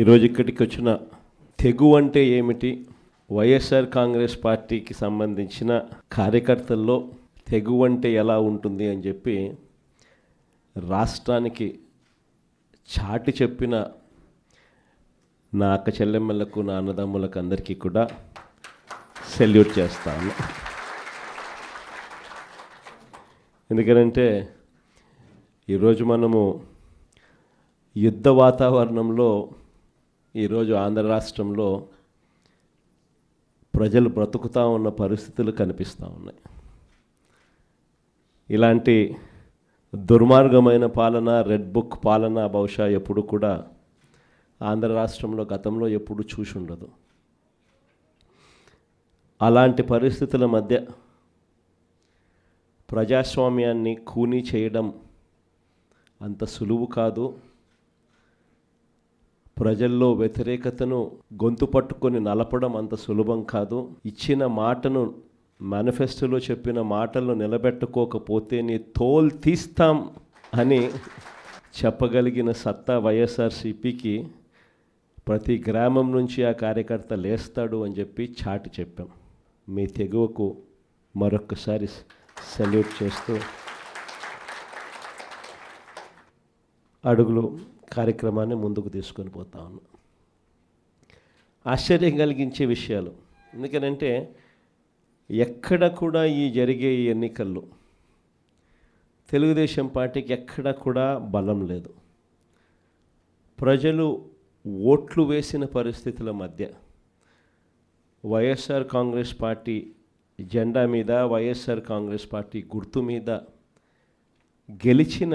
ఈరోజు ఇక్కడికి వచ్చిన తెగు అంటే ఏమిటి? వైఎస్ఆర్ కాంగ్రెస్ పార్టీకి సంబంధించిన కార్యకర్తల్లో తెగు అంటే ఎలా ఉంటుంది అని చెప్పి రాష్ట్రానికి చాటి చెప్పిన నా అక్క చెల్లెమ్మలకు నా అన్నదమ్ములకు అందరికీ కూడా సెల్యూట్ చేస్తాను. ఎందుకంటే ఈరోజు మనము యుద్ధ వాతావరణంలో ఈరోజు ఆంధ్ర రాష్ట్రంలో ప్రజలు బ్రతుకుతూ ఉన్న పరిస్థితులు కనిపిస్తూ ఉన్నాయి. ఇలాంటి దుర్మార్గమైన పాలన రెడ్ బుక్ పాలన బహుశా ఎప్పుడు కూడా ఆంధ్ర రాష్ట్రంలో గతంలో ఎప్పుడు చూసి ఉండదు. అలాంటి పరిస్థితుల మధ్య ప్రజాస్వామ్యాన్ని కూనీ చేయడం అంత సులువు కాదు. ప్రజల్లో వ్యతిరేకతను గొంతు పట్టుకొని నలపడం అంత సులభం కాదు. ఇచ్చిన మాటను మేనిఫెస్టోలో చెప్పిన మాటలను నిలబెట్టుకోకపోతే నీ తోల్ తీస్తాం అని చెప్పగలిగిన సత్తా వైఎస్ఆర్సీపీకి ప్రతి గ్రామం నుంచి ఆ కార్యకర్త లేస్తాడు అని చెప్పి చాటి చెప్పాం. మీ తెగువకు మరొక్కసారి సెల్యూట్ చేస్తూ అడుగులు కార్యక్రమాన్ని ముందుకు తీసుకొని పోతా ఉన్నాం ఆశ్చర్యం కలిగించే విషయాలు. ఎందుకనంటే ఎక్కడ కూడా ఈ జరిగే ఈ ఎన్నికల్లో తెలుగుదేశం పార్టీకి ఎక్కడ కూడా బలం లేదు. ప్రజలు ఓట్లు వేసిన పరిస్థితుల మధ్య వైఎస్ఆర్ కాంగ్రెస్ పార్టీ జెండా మీద వైఎస్ఆర్ కాంగ్రెస్ పార్టీ గుర్తు మీద గెలిచిన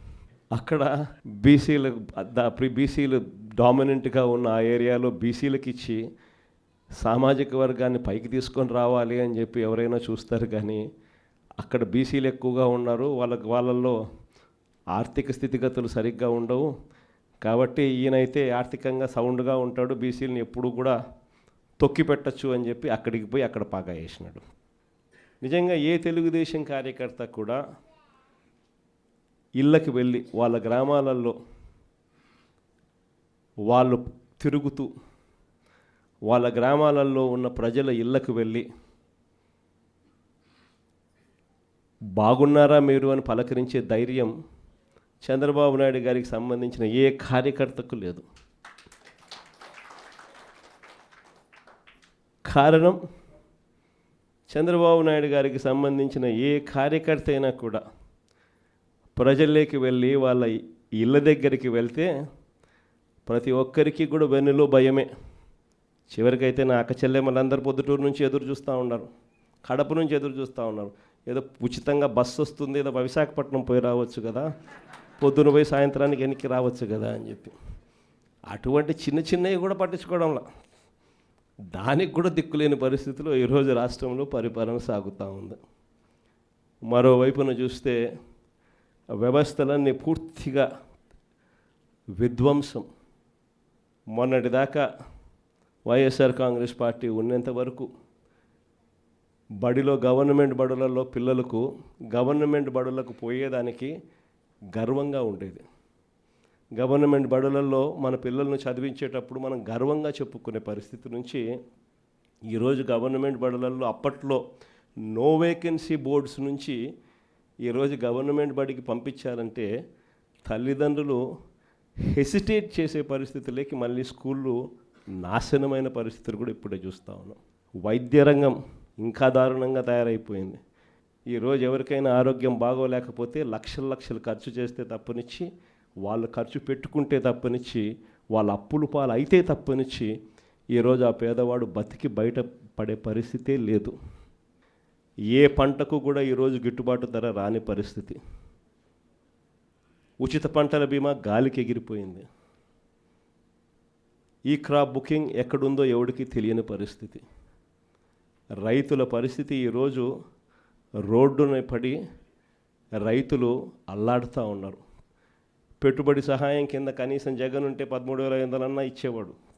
అక్కడ బీసీలు బీసీలు డామినెంట్గా ఉన్న ఆ ఏరియాలో బీసీలకు ఇచ్చి సామాజిక వర్గాన్ని పైకి తీసుకొని రావాలి అని చెప్పి ఎవరైనా చూస్తారు కానీ అక్కడ బీసీలు ఎక్కువగా ఉన్నారు. వాళ్ళకి వాళ్ళల్లో ఆర్థిక స్థితిగతులు సరిగ్గా ఉండవు. కాబట్టి ఈయనైతే ఆర్థికంగా సౌండ్గా ఉంటాడు. బీసీలను ఎప్పుడు కూడా తొక్కి పెట్టచ్చు అని చెప్పి అక్కడికి పోయి అక్కడ పాగా వేసినాడు. నిజంగా ఏ తెలుగుదేశం కార్యకర్త కూడా ఇళ్ళకి వెళ్ళి వాళ్ళ గ్రామాలలో వాళ్ళు తిరుగుతూ వాళ్ళ గ్రామాలలో ఉన్న ప్రజల ఇళ్ళకు వెళ్ళి బాగున్నారా మీరు? అని పలకరించే ధైర్యం చంద్రబాబు నాయుడు గారికి సంబంధించిన ఏ కార్యకర్తకు లేదు. కారణం చంద్రబాబు నాయుడు గారికి సంబంధించిన ఏ కార్యకర్త అయినా కూడా ప్రజల్లోకి వెళ్ళి వాళ్ళ ఇళ్ళ దగ్గరికి వెళ్తే ప్రతి ఒక్కరికి కూడా వెన్నులో భయమే. చివరికైతే నా అక్క చెల్లెమ్మలందరూ పొద్దుటూరు నుంచి ఎదురు చూస్తూ ఉన్నారు. కడప నుంచి ఎదురు చూస్తూ ఉన్నారు. ఏదో ఉచితంగా బస్సు వస్తుంది ఏదో విశాఖపట్నం పోయి రావచ్చు కదా పొద్దున పోయి సాయంత్రానికి వెనక్కి రావచ్చు కదా అని చెప్పి. అటువంటి చిన్న చిన్నవి కూడా పట్టించుకోవడంలా. దానికి కూడా దిక్కులేని పరిస్థితిలో ఈరోజు రాష్ట్రంలో పరిపాలన సాగుతూ ఉంది. మరోవైపున చూస్తే వ్యవస్థలన్నీ పూర్తిగా విధ్వంసం. మొన్నటిదాకా వైఎస్ఆర్ కాంగ్రెస్ పార్టీ ఉన్నంత వరకు బడిలో గవర్నమెంట్ బడులలో పిల్లలకు గవర్నమెంట్ బడులకు పోయేదానికి గర్వంగా ఉండేది. గవర్నమెంట్ బడులలో మన పిల్లలను చదివించేటప్పుడు మనం గర్వంగా చెప్పుకునే పరిస్థితి నుంచి ఈరోజు గవర్నమెంట్ బడులలో అప్పట్లో నో వేకెన్సీ బోర్డ్స్ నుంచి ఈరోజు గవర్నమెంట్ బడికి పంపించారంటే తల్లిదండ్రులు హెసిటేట్ చేసే పరిస్థితులకి మళ్ళీ స్కూళ్ళు నాశనమైన పరిస్థితులు కూడా ఇప్పుడే చూస్తూ ఉన్నాం. వైద్య రంగం ఇంకా దారుణంగా తయారైపోయింది. ఈరోజు ఎవరికైనా ఆరోగ్యం బాగోలేకపోతే లక్షల లక్షలు ఖర్చు చేస్తే తప్పనిచ్చి వాళ్ళు ఖర్చు పెట్టుకుంటే తప్పనిచ్చి వాళ్ళ అప్పులు పాలు అయితే తప్పనిచ్చి ఈరోజు ఆ పేదవాడు బతికి బయట పడే పరిస్థితే లేదు. ఏ పంటకు కూడా ఈరోజు గిట్టుబాటు ధర రాని పరిస్థితి. ఉచిత పంటల బీమా గాలికి ఎగిరిపోయింది. ఈ క్రాప్ బుకింగ్ ఎక్కడుందో ఎవడికి తెలియని పరిస్థితి. రైతుల పరిస్థితి ఈరోజు రోడ్డున పడి రైతులు అల్లాడుతూ ఉన్నారు. పెట్టుబడి సహాయం కింద కనీసం జగన్ ఉంటే పదమూడు వేల ఐదు వందలన్నా ఇచ్చేవాడు.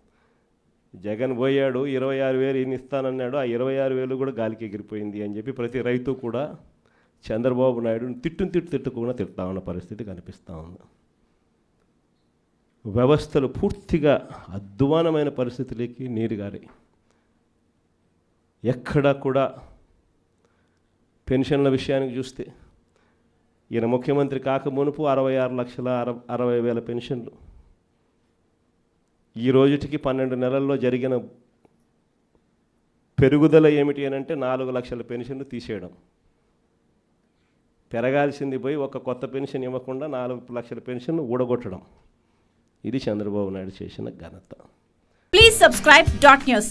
జగన్ పోయాడు ఇరవై ఆరు వేలు ఈయన ఇస్తానన్నాడు ఆ ఇరవై ఆరు వేలు కూడా గాలికి ఎగిరిపోయింది అని చెప్పి ప్రతి రైతు కూడా చంద్రబాబు నాయుడు తిట్టును తిట్టు తిట్టుకుండా తిడతా ఉన్న పరిస్థితి కనిపిస్తూ ఉంది. వ్యవస్థలు పూర్తిగా అధ్వానమైన పరిస్థితులకి నీరుగారి ఎక్కడ కూడా పెన్షన్ల విషయానికి చూస్తే ఈయన ముఖ్యమంత్రి కాక మునుపు అరవై ఆరు లక్షల అర అరవై వేల పెన్షన్లు. ఈ రోజుటికి పన్నెండు నెలల్లో జరిగిన పెరుగుదల ఏమిటి అని అంటే నాలుగు లక్షల పెన్షన్లు తీసేయడం. పెరగాల్సింది పోయి ఒక కొత్త పెన్షన్ ఇవ్వకుండా నాలుగు లక్షల పెన్షన్ ఊడగొట్టడం. ఇది చంద్రబాబు నాయుడు చేసిన ఘనత. Please subscribe dot news